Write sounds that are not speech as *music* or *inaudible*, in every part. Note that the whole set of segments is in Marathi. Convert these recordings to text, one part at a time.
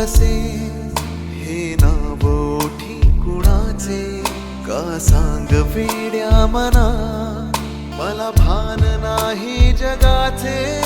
कसे? हे नाव ओठी कुणाचे? का सांग वेड्या मना? मला भान नाही जगाचे.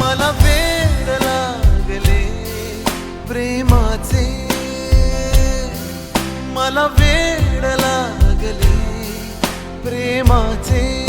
मला वेड लागले प्रेमाचे. मला वेड लागले प्रेमाचे.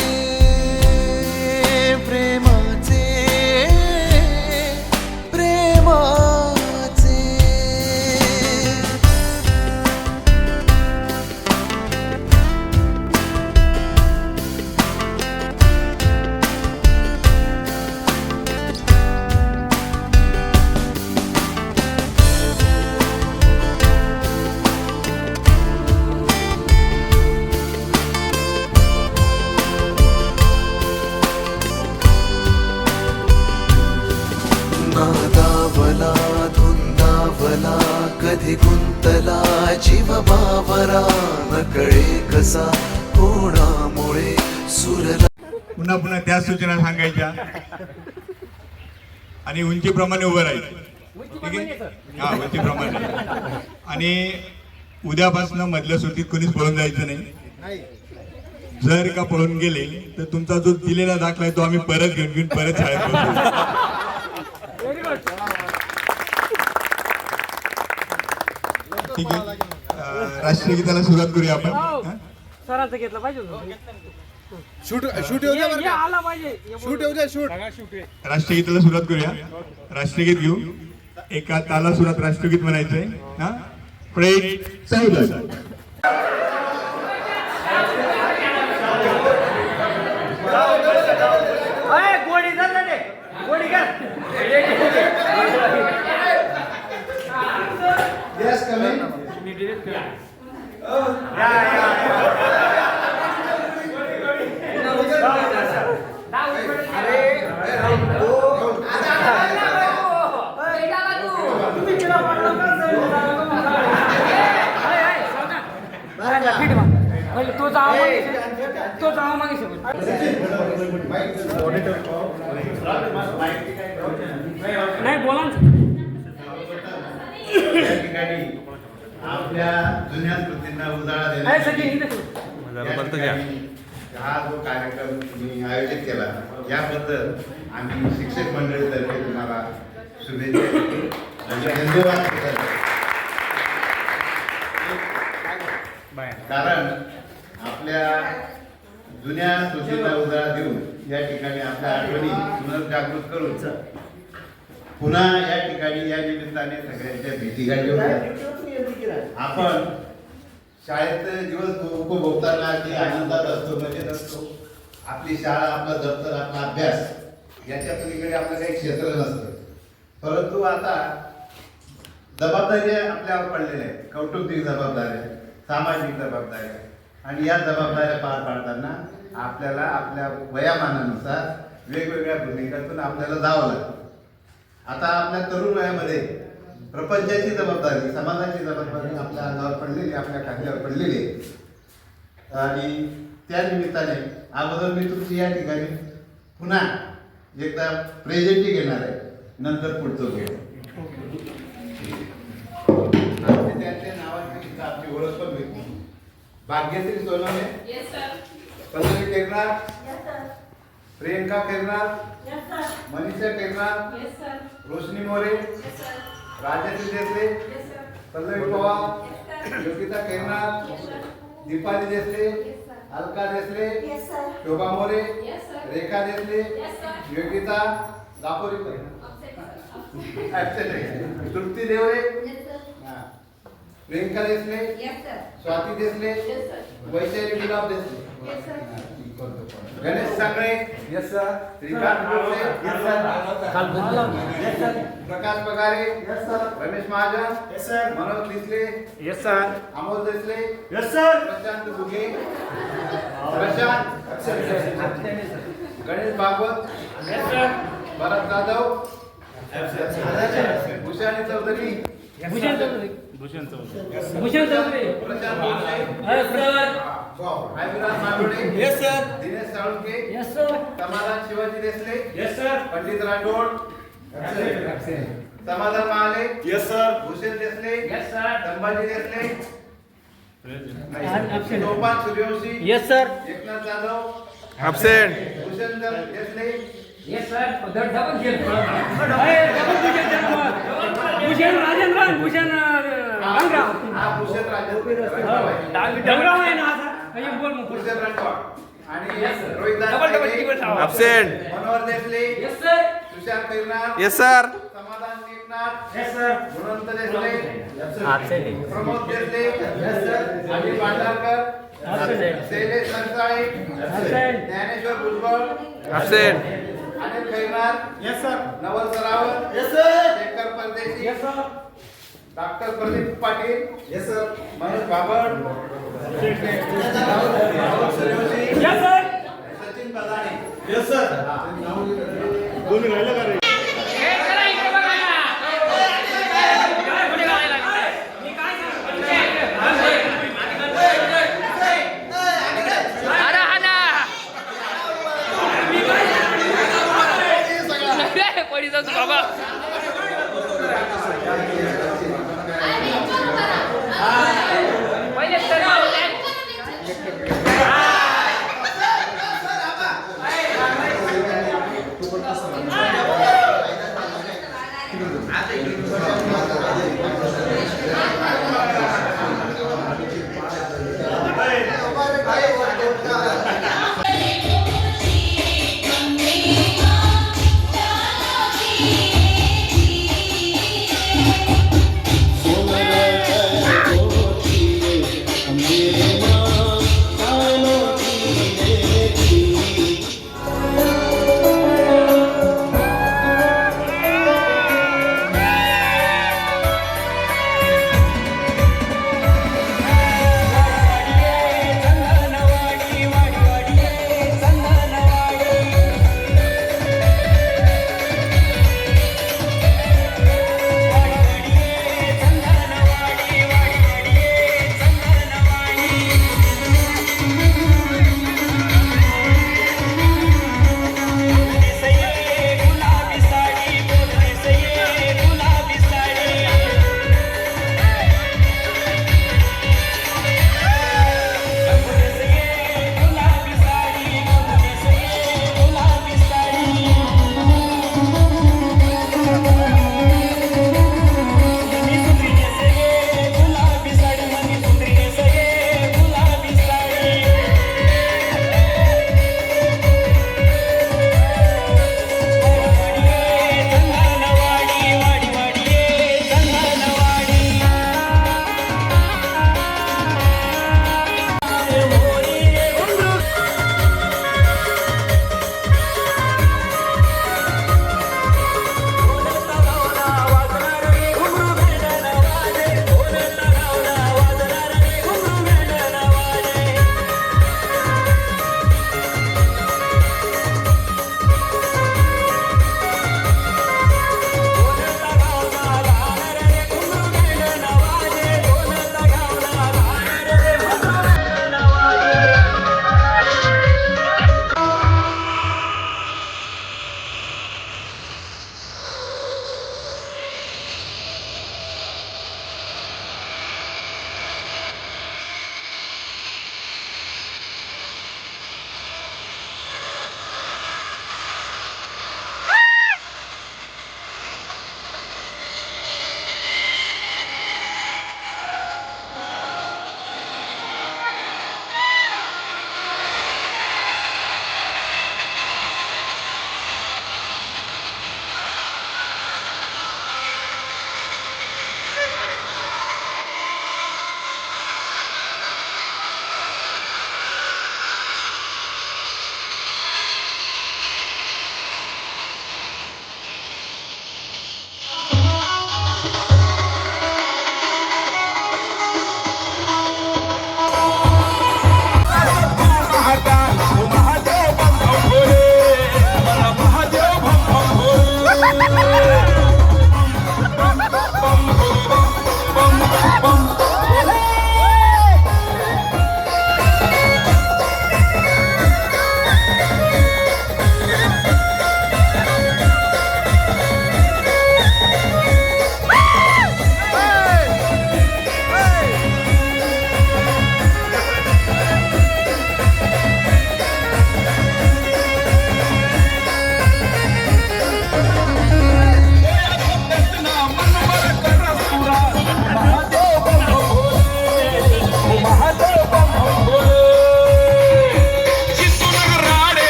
*laughs* आणि उंचीप्रमाणे उभं राहायचं. ठीक आहे? हा उंचीप्रमाणे. आणि उद्यापासून मधल्या सुट्टीत कोणीच पळून जायचं नाही. जर का पळून गेले तर तुमचा जो दिलेला दाखला आहे तो आम्ही परत घेऊन घेऊन परत शाळेत. ठीक आहे. राष्ट्रीय गीताला सुरुवात करूया आपण. हा? सरांचं घेतलं पाहिजे होतं. शूट शूट येऊ द्या बरं का. शूट येऊ द्या शूट. राष्ट्रीय गीताला सुरुवात करूया. राष्ट्रगीत घेऊ. एका ताला सुरात राष्ट्रगीत म्हणायचंय हा? प्रेम ना रे. गोडी आहे मग. पहिले तो जावा मागे तो जावा मागे नाही बोला ना आपल्या जुन्या स्मृतींना उजाळा अय, देण्यासाठी सचिन इथे ठेव. या ठिकाणी हा जो कार्यक्रम तुम्ही आयोजित केला याबद्दल आम्ही शिक्षक मंडळीतर्फे तुम्हाला शुभेच्छा. आणि धन्यवाद देतो. कारण आपल्या जुन्या स्मृतींना उजाळा देऊन या ठिकाणी आपल्या आठवणी पुनर्जागृत करून पुन्हा या ठिकाणी या निमित्ताने सगळ्यांच्या भेटी गाठी होत्या आपण शाळेत दिवस उपभोगताना की आनंदात असतो मजेत असतो. आपली शाळा आपला दप्तर आपला अभ्यास याच्या पलीकडे आपलं काही क्षेत्र नसतं. परंतु आता जबाबदाऱ्या आपल्यावर पडलेल्या आहेत. कौटुंबिक जबाबदाऱ्या सामाजिक जबाबदाऱ्या आणि या जबाबदाऱ्या पार पाडताना आपल्याला आपल्या वयामानानुसार वेगवेगळ्या भूमिकातून आपल्याला जावं लागतं. आता आपल्या तरुण वयामध्ये प्रपंचाची जबाबदारी समाजाची जबाबदारी आपल्या अंगावर पडलेली आपल्या खांद्यावर पडलेली आहे. आणि त्या निमित्ताने अगोदर मी तुमची या ठिकाणी पुन्हा एकदा प्रेझेंटी घेणार आहे. नंतर पुढचं घेऊ आणि त्यांच्या नावाची आपली ओळख पण भेटली. भाग्यश्री सोनवणे. पल्लवी टेकणार. प्रियंका sir. मनीषा sir. रोशनी मोरे Yes, sir. राजेश देसले. पल्लवी पवार. योगिता केरनार. दीपाली देसले. अलका देसले. शोभा मोरे. रेखा देसले. योगिता दापोरीकर. तृप्ती. हा. Priyanka Desale. Swati Desale. Vaishali Gulab Desale Ganesh Sangale yes sir Prakash Pagare Ramesh Mahajan Manoj Disale yes sir Amol Desale yes sir Prashant Ghuge Prashant Ganesh Bhagwat Bharat Jadhav Bhushani Chaudhari Bhushan Chaudhari. Bhushan Chaudhari. Prashant Borse अय, sir. Yes sir Dinesh Salunke. Yes sir Samadhan Shivaji Desale. Yes sir Pandit Rathod. Samadhan Mahale. Yes sir Bhushan Desale. Yes sir Sambhaji Desale. Absent. Gopal Suryavanshi. Yes sir Eknath Jadhav. Absent Bhushan Desale. Yes sir धड धबन गेल भूषण राजेंद्रन भूषण गंगराव हा भूषण डंगराव आहे ना absent Manohar Desale yes sir Tushar Kairnar yes sir Samadhan Eknath yes sir Gunwant Desale Absent. Pramod Desale Anil Bhandarkar Absent. Shailesh Sansale. Dnyaneshwar Bhujbal. Absent Anil Khairnar. Yes sir Naval Sarawat. Yes sir Shekhar Pardeshi. Yes sir doctor Pradeep Patil yes sir Manoj Babad sir Sachin Badane yes sir दोन्ही राहिलं का रे? *laughs* बाबा.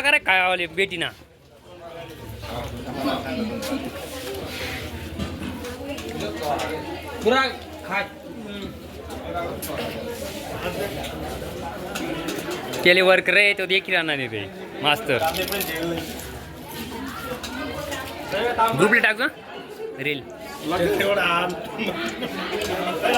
करे काय आवले बेटी ना केले वर्क रे तो देखील राहणार नाही ते. मास्तर. ग्रुपला टाक रील